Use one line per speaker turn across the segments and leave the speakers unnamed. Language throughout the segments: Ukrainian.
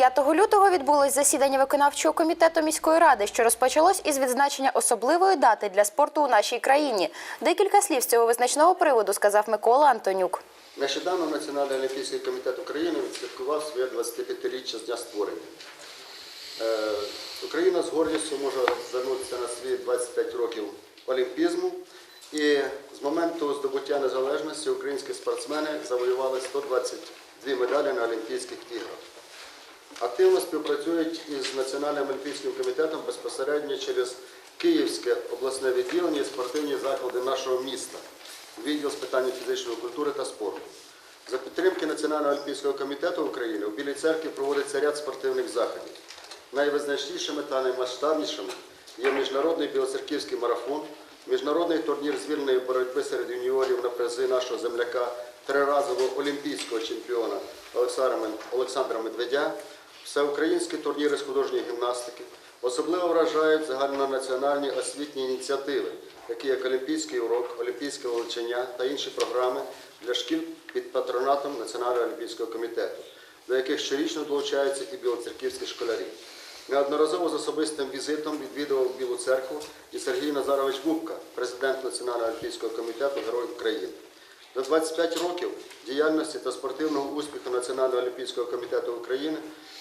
9 лютого відбулось засідання виконавчого комітету міської ради, що розпочалось із відзначення особливої дати для спорту у нашій країні. Декілька слів з цього визначного приводу сказав Микола Антонюк.
Нещодавно Національний олімпійський комітет України відсвяткував своє 25-річчя з дня створення. Е, Україна з гордістю може звернутися на свої 25 років олімпізму. І з моменту здобуття незалежності українські спортсмени завоювали 122 медалі на Олімпійських іграх. Активно співпрацюють із Національним олімпійським комітетом безпосередньо через Київське обласне відділення і спортивні заклади нашого міста, відділ з питань фізичної культури та спорту. За підтримки Національного олімпійського комітету України у Білій церкві проводиться ряд спортивних заходів. Найвизначнішими та наймасштабнішими є міжнародний білоцерківський марафон, міжнародний турнір з боротьби серед юніорів на призи нашого земляка, триразового олімпійського чемпіона Олександра Медведя, всеукраїнські турніри з художньої гімнастики. Особливо вражають загальнонаціональні освітні ініціативи, такі як Олімпійський урок, Олімпійське вивчення та інші програми для шкіл під патронатом Національного олімпійського комітету, до яких щорічно долучаються і білоцерківські школярі. Неодноразово з особистим візитом відвідував Білу церкву і Сергій Назарович Бубка, президент Національного олімпійського комітету Герой України. За 25 років діяльності та спортивного успіху Національного олімпійського комітету України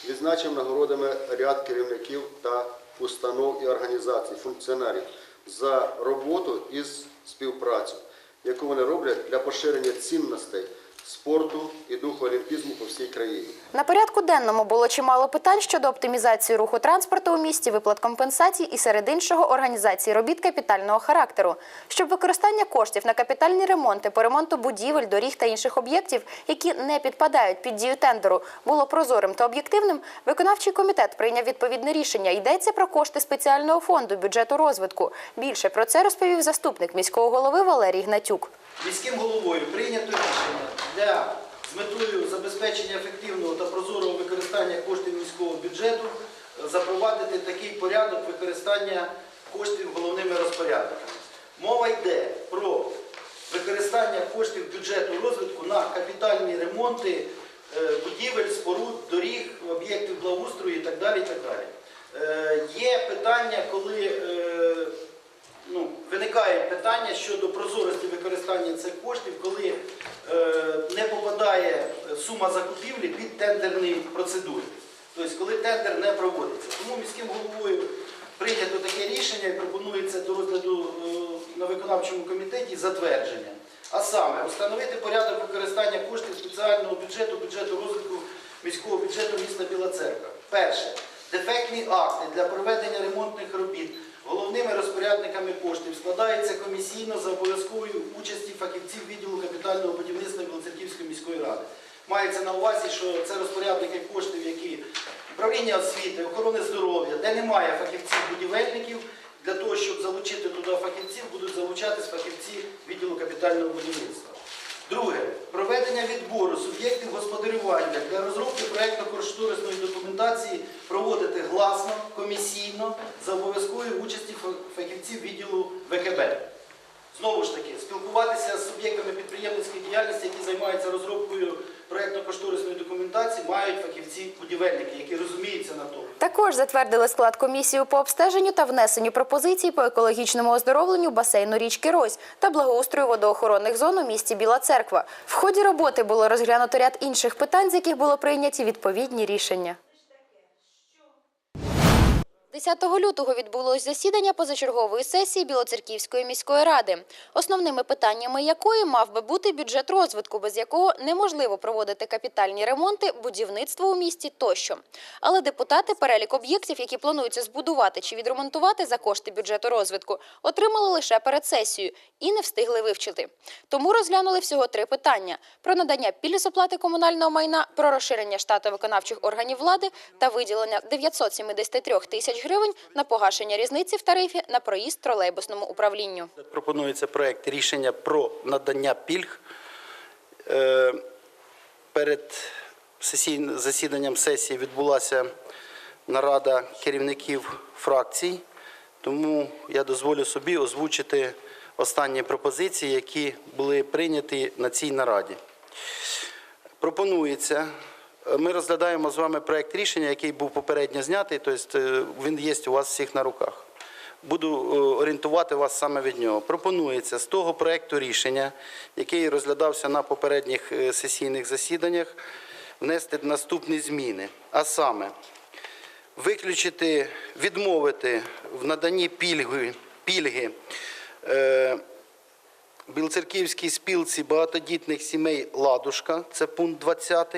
відзначив нагородами ряд керівників та установ і організацій, функціонерів за роботу із співпрацю, яку вони роблять для поширення цінностей спорту і духу олімпізму по всій країні.
На порядку денному було чимало питань щодо оптимізації руху транспорту у місті, виплат компенсацій і серед іншого організації робіт капітального характеру. Щоб використання коштів на капітальні ремонти по ремонту будівель, доріг та інших об'єктів, які не підпадають під дію тендеру, було прозорим та об'єктивним, виконавчий комітет прийняв відповідне рішення. Йдеться про кошти спеціального фонду бюджету розвитку. Більше про це розповів заступник міського голови Валерій Гнатюк.
Міським головою прийнято рішення для з метою забезпечення ефективного та прозорого використання коштів міського бюджету е, запровадити такий порядок використання коштів головними розпорядниками. Мова йде про використання коштів бюджету розвитку на капітальні ремонти е, будівель, споруд, доріг, об'єктів благоустрою і так далі. І так далі. Е, Є питання, коли е, ну, виникає питання щодо прозорості використання цих коштів, коли е, не попадає сума закупівлі під тендерні процедури. Тобто, коли тендер не проводиться. Тому міським головою прийнято таке рішення і пропонується до розгляду е, на виконавчому комітеті затвердження. А саме, встановити порядок використання коштів спеціального бюджету, бюджету розвитку міського бюджету міста Біла Церква. Перше. Дефектні акти для проведення ремонтних робіт головними розпорядниками коштів складаються комісійно за обов'язковою участі фахівців відділу капітального будівництва Білоцерківської міської ради. Мається на увазі, що це розпорядники коштів, які управління освіти, охорони здоров'я, де немає фахівців-будівельників, для того, щоб залучити туди фахівців, будуть залучатись фахівці відділу капітального будівництва. Друге, проведення відбору суб'єктів господарювання для розробки проєктно-кошторисної документації проводити гласно, комісійно, за обов'язкової участі фахівців відділу ВКБ. Знову ж таки, спілкуватися з суб'єктами підприємницької діяльності, які займаються розробкою проєктно-кошторисної документації, мають фахівці-будівельники, які розуміються на тому.
Також затвердили склад комісії по обстеженню та внесенню пропозицій по екологічному оздоровленню басейну річки Рось та благоустрою водоохоронних зон у місті Біла Церква. В ході роботи було розглянуто ряд інших питань, з яких було прийняті відповідні рішення. 10 лютого відбулось засідання позачергової сесії Білоцерківської міської ради, основними питаннями якої мав би бути бюджет розвитку, без якого неможливо проводити капітальні ремонти, будівництво у місті тощо. Але депутати перелік об'єктів, які плануються збудувати чи відремонтувати за кошти бюджету розвитку, отримали лише перед сесією і не встигли вивчити. Тому розглянули всього три питання: про надання пільг оплати комунального майна, про розширення штату виконавчих органів влади та виділення 973 тисяч гривень на погашення різниці в тарифі на проїзд тролейбусному управлінню.
Пропонується проект рішення про надання пільг. Е, Перед засіданням сесії відбулася нарада керівників фракцій, тому я дозволю собі озвучити останні пропозиції, які були прийняті на цій нараді. Пропонується ми розглядаємо з вами проект рішення, який був попередньо знятий, тобто е, він є у вас всіх на руках. Буду е, орієнтувати вас саме від нього. Пропонується з того проекту рішення, який розглядався на попередніх е, сесійних засіданнях, внести наступні зміни. А саме, виключити, відмовити в наданні пільги, пільги е, Білоцерківській спілці багатодітних сімей «Ладушка», це пункт 20.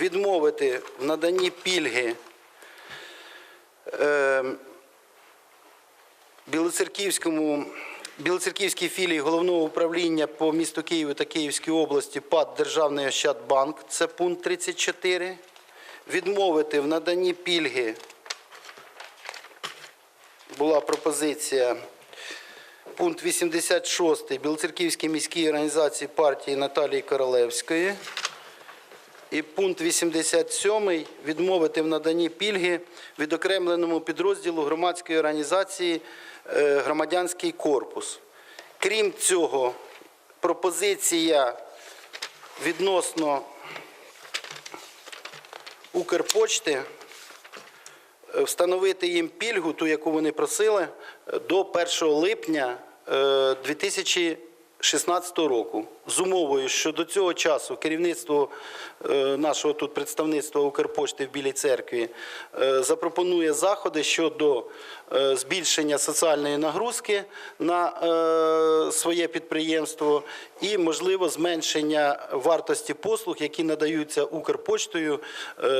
Відмовити в наданні пільги е, Білоцерківському, Білоцерківській філії головного управління по місту Києву та Київській області ПАД Державний Ощадбанк, це пункт 34. Відмовити в наданні пільги була пропозиція Пункт 86 Білоцерківській міській організації партії Наталії Королевської. І пункт 87 відмовити в наданні пільги відокремленому підрозділу громадської організації е, Громадянський корпус. Крім цього, пропозиція відносно Укрпочти е, встановити їм пільгу, ту, яку вони просили, е, до 1 липня е, 2016 року. З умовою, що до цього часу керівництво е, нашого тут представництва Укрпошти в Білій церкві е, запропонує заходи щодо е, збільшення соціальної нагрузки на своє підприємство і, можливо, зменшення вартості послуг, які надаються Укрпоштою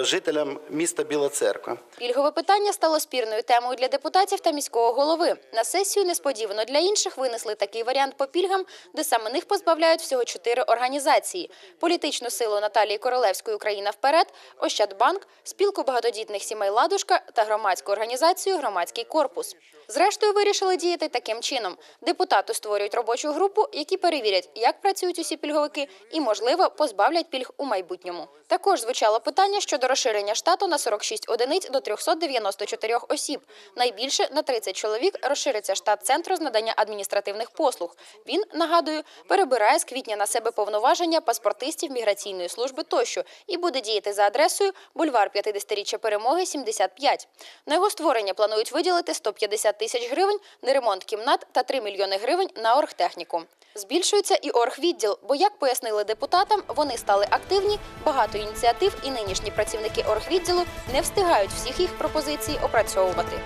жителям міста Біла Церква.
Пільгове питання стало спірною темою для депутатів та міського голови. На сесію несподівано для інших винесли такий варіант по пільгам, де саме них позбавляють всього чотири організації: політичну силу Наталії Королевської Україна вперед, Ощадбанк, спілку багатодітних сімей Ладушка та громадську організацію Громадський корпус. Зрештою, вирішили діяти таким чином: депутати створюють робочу групу, які перевірять, як працюють усі пільговики, і можливо позбавлять пільг у майбутньому. Також звучало питання щодо розширення штату на 46 одиниць до 394 осіб. Найбільше на 30 чоловік розшириться штат центру з надання адміністративних послуг. Він нагадую перебирає з квітня на себе повноваження паспортистів міграційної служби тощо і буде діяти за адресою бульвар 50-річчя перемоги 75. На його створення планують виділити 150 тисяч гривень на ремонт кімнат та 3 мільйони гривень на оргтехніку. Збільшується і оргвідділ, бо як пояснили депутатам, вони стали активні, багато ініціатив, і нинішні працівники оргвідділу не встигають всіх їх пропозицій опрацьовувати.